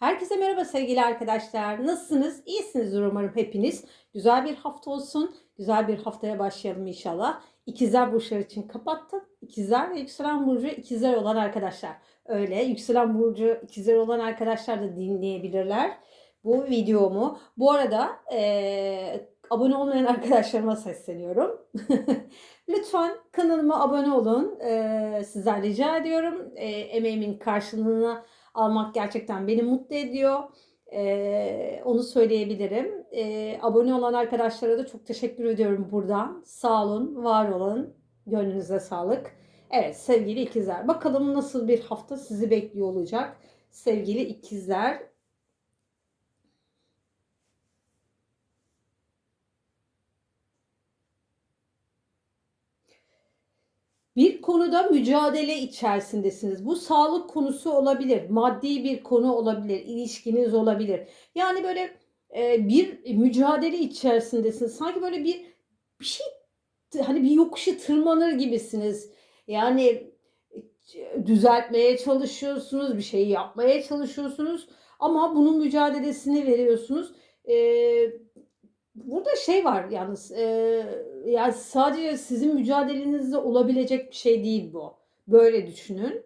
Herkese merhaba sevgili arkadaşlar. Nasılsınız? İyisinizdir umarım hepiniz. Güzel bir hafta olsun. Güzel bir haftaya başlayalım inşallah. İkizler burçları için kapattım. İkizler ve yükselen burcu ikizler olan arkadaşlar. Öyle yükselen burcu ikizler olan arkadaşlar da dinleyebilirler bu videomu. Bu arada eee, abone olmayan arkadaşlarıma sesleniyorum. Lütfen kanalıma abone olun. Eee sizden rica ediyorum. Eee, emeğimin karşılığını almak gerçekten beni mutlu ediyor. Ee, onu söyleyebilirim. Ee, abone olan arkadaşlara da çok teşekkür ediyorum buradan. Sağ olun, var olun. Gönlünüze sağlık. Evet sevgili ikizler. Bakalım nasıl bir hafta sizi bekliyor olacak. Sevgili ikizler. Bir konuda mücadele içerisindesiniz. Bu sağlık konusu olabilir, maddi bir konu olabilir, ilişkiniz olabilir. Yani böyle e, bir mücadele içerisindesiniz. Sanki böyle bir bir şey hani bir yokuşu tırmanır gibisiniz. Yani e, düzeltmeye çalışıyorsunuz, bir şey yapmaya çalışıyorsunuz ama bunun mücadelesini veriyorsunuz. Ee, Burada şey var yalnız, eee, yani sadece sizin mücadelenizde olabilecek bir şey değil bu. Böyle düşünün.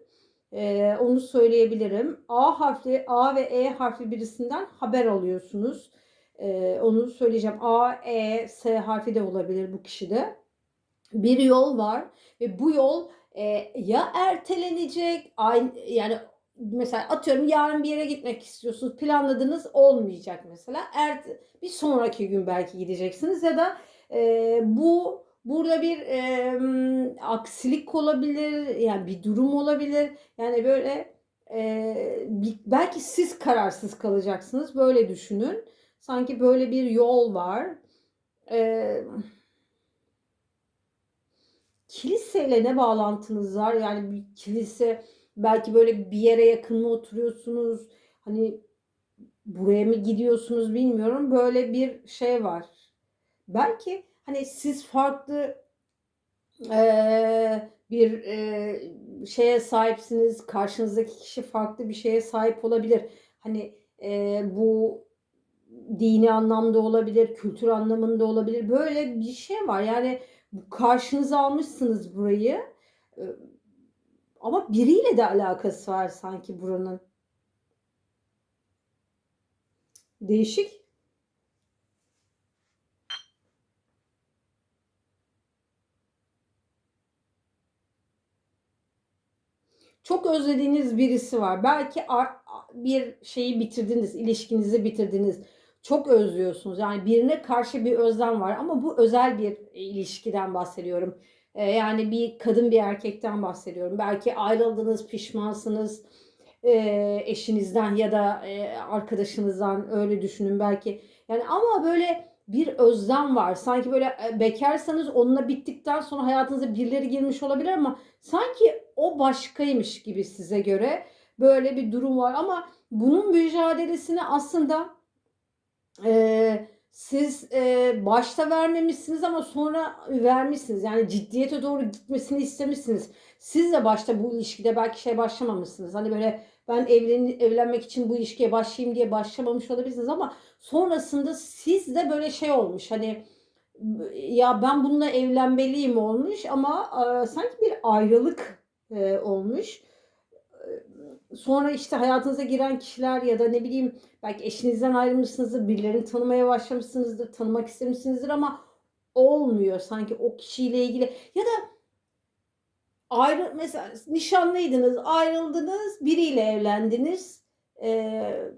Eee, onu söyleyebilirim. A harfli, A ve E harfli birisinden haber alıyorsunuz. Eee, onu söyleyeceğim. A, E, S harfi de olabilir bu kişide. Bir yol var ve bu yol eee, ya ertelenecek, aynı, yani mesela atıyorum yarın bir yere gitmek istiyorsunuz. Planladınız olmayacak mesela. Er, bir sonraki gün belki gideceksiniz ya da e, bu burada bir e, aksilik olabilir. Yani bir durum olabilir. Yani böyle e, belki siz kararsız kalacaksınız. Böyle düşünün. Sanki böyle bir yol var. E, kiliseyle ne bağlantınız var? Yani bir kilise Belki böyle bir yere yakın mı oturuyorsunuz? Hani buraya mı gidiyorsunuz bilmiyorum. Böyle bir şey var. Belki hani siz farklı e, bir e, şeye sahipsiniz. Karşınızdaki kişi farklı bir şeye sahip olabilir. Hani e, bu dini anlamda olabilir, kültür anlamında olabilir. Böyle bir şey var. Yani karşınıza almışsınız burayı. Ama biriyle de alakası var sanki buranın. Değişik. Çok özlediğiniz birisi var. Belki bir şeyi bitirdiniz, ilişkinizi bitirdiniz. Çok özlüyorsunuz. Yani birine karşı bir özlem var ama bu özel bir ilişkiden bahsediyorum. Ee, yani bir kadın bir erkekten bahsediyorum. Belki ayrıldınız, pişmansınız e, eşinizden ya da e, arkadaşınızdan öyle düşünün belki. Yani ama böyle bir özlem var. Sanki böyle e, bekarsanız onunla bittikten sonra hayatınıza birileri girmiş olabilir ama sanki o başkaymış gibi size göre böyle bir durum var. Ama bunun mücadelesini aslında e, siz e, başta vermemişsiniz ama sonra vermişsiniz. Yani ciddiyete doğru gitmesini istemişsiniz. Siz de başta bu ilişkide belki şey başlamamışsınız. Hani böyle ben evlen, evlenmek için bu ilişkiye başlayayım diye başlamamış olabilirsiniz ama sonrasında siz de böyle şey olmuş. Hani ya ben bununla evlenmeliyim olmuş ama e, sanki bir ayrılık e, olmuş sonra işte hayatınıza giren kişiler ya da ne bileyim belki eşinizden ayrılmışsınızdır, birilerini tanımaya başlamışsınızdır, tanımak istemişsinizdir ama olmuyor sanki o kişiyle ilgili ya da ayrı mesela nişanlıydınız, ayrıldınız, biriyle evlendiniz. Ee,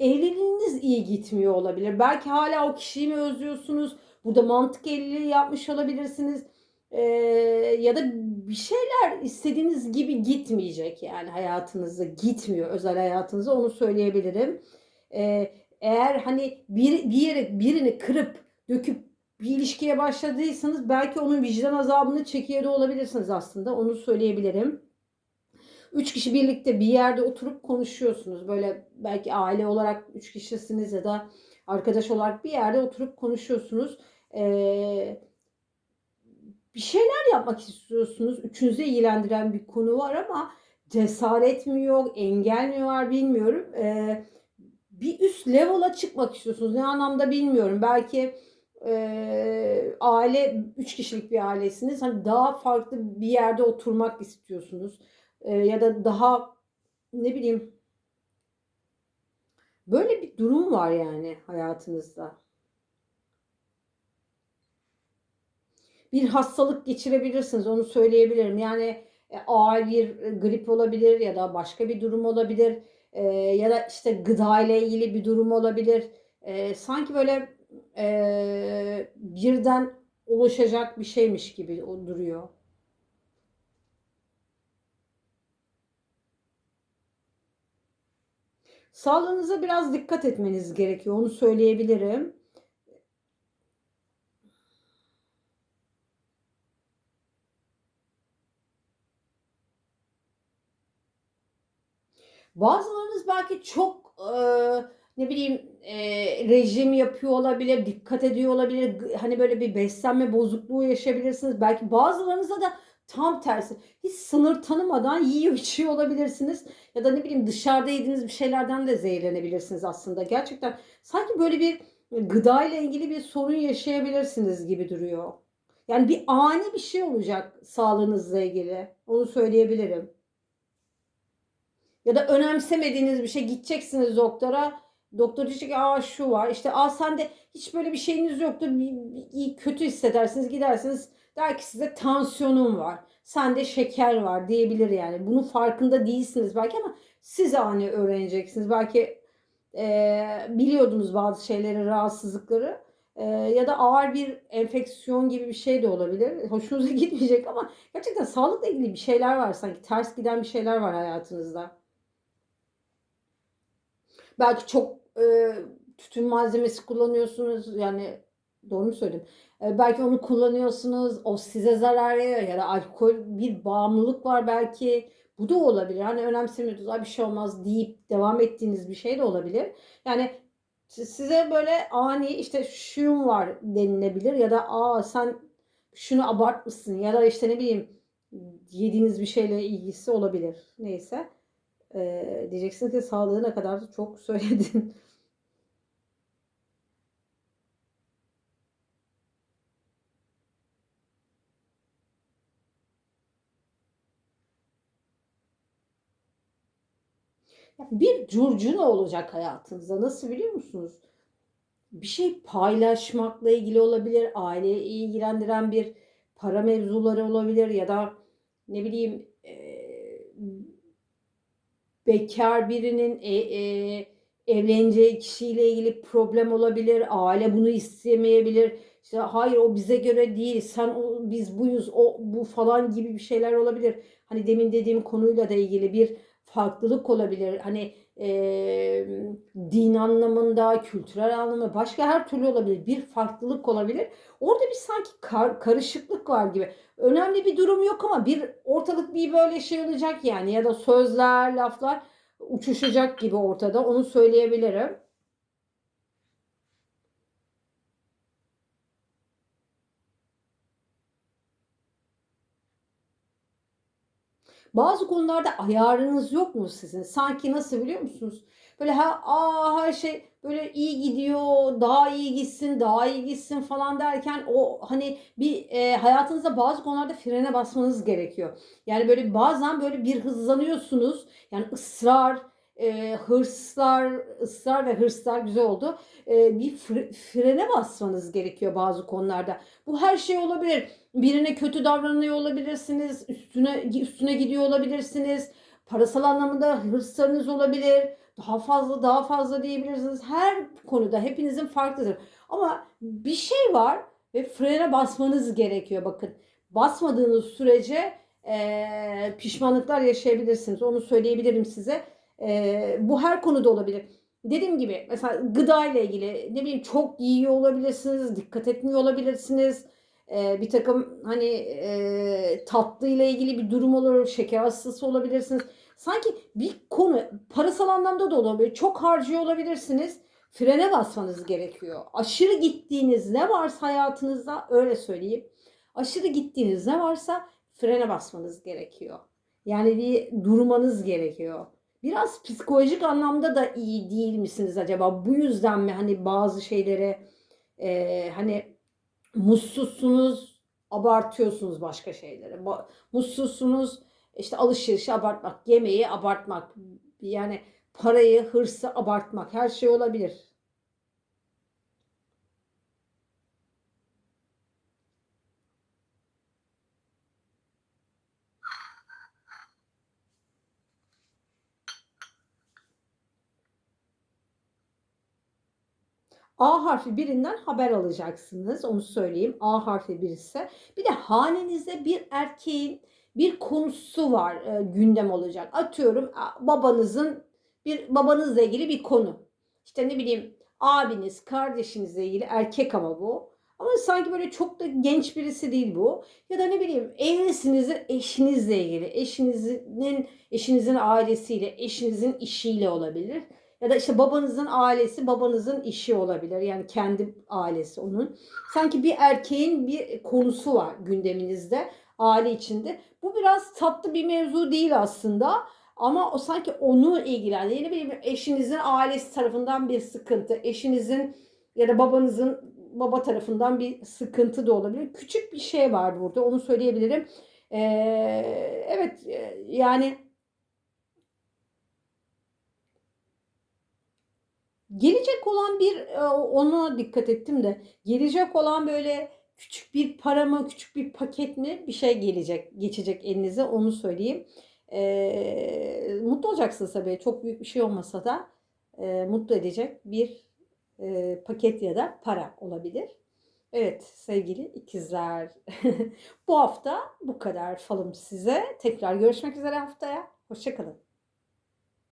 evliliğiniz iyi gitmiyor olabilir. Belki hala o kişiyi mi özlüyorsunuz? Burada mantık evliliği yapmış olabilirsiniz e, ya da bir şeyler istediğiniz gibi gitmeyecek yani hayatınızda gitmiyor özel hayatınızda onu söyleyebilirim. E, eğer hani bir, bir yere birini kırıp döküp bir ilişkiye başladıysanız belki onun vicdan azabını çekiyor olabilirsiniz aslında onu söyleyebilirim. Üç kişi birlikte bir yerde oturup konuşuyorsunuz. Böyle belki aile olarak üç kişisiniz ya da arkadaş olarak bir yerde oturup konuşuyorsunuz. Ee, bir şeyler yapmak istiyorsunuz. Üçünüze ilgilendiren bir konu var ama cesaret mi yok, engel mi var bilmiyorum. Ee, bir üst level'a çıkmak istiyorsunuz. Ne anlamda bilmiyorum. Belki e, aile, üç kişilik bir ailesiniz. Hani daha farklı bir yerde oturmak istiyorsunuz. E, ya da daha ne bileyim böyle bir durum var yani hayatınızda. Bir hastalık geçirebilirsiniz. Onu söyleyebilirim. Yani e, ağır bir grip olabilir ya da başka bir durum olabilir. E, ya da işte gıda ile ilgili bir durum olabilir. E, sanki böyle e, birden ulaşacak bir şeymiş gibi duruyor. Sağlığınıza biraz dikkat etmeniz gerekiyor. Onu söyleyebilirim. Bazılarınız belki çok e, ne bileyim e, rejim yapıyor olabilir, dikkat ediyor olabilir. Hani böyle bir beslenme bozukluğu yaşayabilirsiniz. Belki bazılarınızda da tam tersi. Hiç sınır tanımadan yiyor içiyor olabilirsiniz. Ya da ne bileyim dışarıda yediğiniz bir şeylerden de zehirlenebilirsiniz aslında. Gerçekten sanki böyle bir gıda ile ilgili bir sorun yaşayabilirsiniz gibi duruyor. Yani bir ani bir şey olacak sağlığınızla ilgili. Onu söyleyebilirim. Ya da önemsemediğiniz bir şey gideceksiniz doktora. Doktor diyecek ki aa şu var. İşte aa sen de hiç böyle bir şeyiniz yoktur. Bir, kötü hissedersiniz gidersiniz. Der ki size tansiyonum var. Sende şeker var diyebilir yani. Bunun farkında değilsiniz belki ama siz ani öğreneceksiniz. Belki e, biliyordunuz bazı şeyleri, rahatsızlıkları. E, ya da ağır bir enfeksiyon gibi bir şey de olabilir. Hoşunuza gitmeyecek ama gerçekten sağlıkla ilgili bir şeyler var sanki. Ters giden bir şeyler var hayatınızda. Belki çok e, tütün malzemesi kullanıyorsunuz. Yani doğru mu söyledim? E, belki onu kullanıyorsunuz. O size zarar veriyor ya da alkol bir bağımlılık var belki. Bu da olabilir. Hani önemsemiyorsunuz. Bir şey olmaz deyip devam ettiğiniz bir şey de olabilir. Yani size böyle ani işte şuyum var denilebilir ya da aa sen şunu abartmışsın ya da işte ne bileyim yediğiniz bir şeyle ilgisi olabilir. Neyse. Ee, diyeceksin ki sağlığına kadar çok söyledin. Bir curcuna olacak hayatınızda. Nasıl biliyor musunuz? Bir şey paylaşmakla ilgili olabilir, aileyi ilgilendiren bir para mevzuları olabilir ya da ne bileyim bekar birinin e, e, evleneceği kişiyle ilgili problem olabilir. Aile bunu istemeyebilir. İşte hayır o bize göre değil. Sen o, biz buyuz o bu falan gibi bir şeyler olabilir. Hani demin dediğim konuyla da ilgili bir farklılık olabilir. Hani e, din anlamında, kültürel anlamda başka her türlü olabilir. Bir farklılık olabilir. Orada bir sanki kar, karışıklık var gibi. Önemli bir durum yok ama bir ortalık bir böyle şey olacak yani ya da sözler, laflar uçuşacak gibi ortada. Onu söyleyebilirim. Bazı konularda ayarınız yok mu sizin? Sanki nasıl biliyor musunuz? Böyle ha, aa, her şey böyle iyi gidiyor, daha iyi gitsin, daha iyi gitsin falan derken o hani bir e, hayatınızda bazı konularda frene basmanız gerekiyor. Yani böyle bazen böyle bir hızlanıyorsunuz. Yani ısrar, e, hırslar, ısrar ve hırslar güzel oldu. E, bir frene basmanız gerekiyor bazı konularda. Bu her şey olabilir. Birine kötü davranıyor olabilirsiniz, üstüne üstüne gidiyor olabilirsiniz. Parasal anlamda hırslarınız olabilir. Daha fazla daha fazla diyebilirsiniz. Her konuda hepinizin farklıdır. Ama bir şey var ve frene basmanız gerekiyor bakın. Basmadığınız sürece e, pişmanlıklar yaşayabilirsiniz. Onu söyleyebilirim size. E, bu her konuda olabilir. Dediğim gibi mesela gıda ile ilgili ne bileyim çok yiyor olabilirsiniz, dikkat etmiyor olabilirsiniz. E, bir takım hani e, tatlı ile ilgili bir durum olur, şeker hastası olabilirsiniz. Sanki bir konu parasal anlamda da olabilir. Çok harcıyor olabilirsiniz. Frene basmanız gerekiyor. Aşırı gittiğiniz ne varsa hayatınızda öyle söyleyeyim. Aşırı gittiğiniz ne varsa frene basmanız gerekiyor. Yani bir durmanız gerekiyor. Biraz psikolojik anlamda da iyi değil misiniz acaba? Bu yüzden mi hani bazı şeylere e, hani mutsuzsunuz, abartıyorsunuz başka şeylere. Mutsuzsunuz, işte alışverişi abartmak, yemeği abartmak, yani parayı, hırsı abartmak, her şey olabilir. A harfi birinden haber alacaksınız. Onu söyleyeyim. A harfi birisi. Bir de hanenizde bir erkeğin bir konusu var, e, gündem olacak. Atıyorum babanızın bir babanızla ilgili bir konu. İşte ne bileyim abiniz, kardeşinizle ilgili erkek ama bu. Ama sanki böyle çok da genç birisi değil bu. Ya da ne bileyim evlisiniz eşinizle ilgili. Eşinizin eşinizin ailesiyle, eşinizin işiyle olabilir. Ya da işte babanızın ailesi, babanızın işi olabilir. Yani kendi ailesi onun. Sanki bir erkeğin bir konusu var gündeminizde, aile içinde. Bu biraz tatlı bir mevzu değil aslında. Ama o sanki onu ilgilendiriyor. Ne bileyim eşinizin ailesi tarafından bir sıkıntı, eşinizin ya da babanızın baba tarafından bir sıkıntı da olabilir. Küçük bir şey var burada, onu söyleyebilirim. Ee, evet, e, yani Gelecek olan bir e, ona dikkat ettim de gelecek olan böyle küçük bir para mı küçük bir paket mi bir şey gelecek geçecek elinize onu söyleyeyim. E, mutlu olacaksınız tabii çok büyük bir şey olmasa da e, mutlu edecek bir e, paket ya da para olabilir. Evet sevgili ikizler bu hafta bu kadar falım size. Tekrar görüşmek üzere haftaya. Hoşçakalın.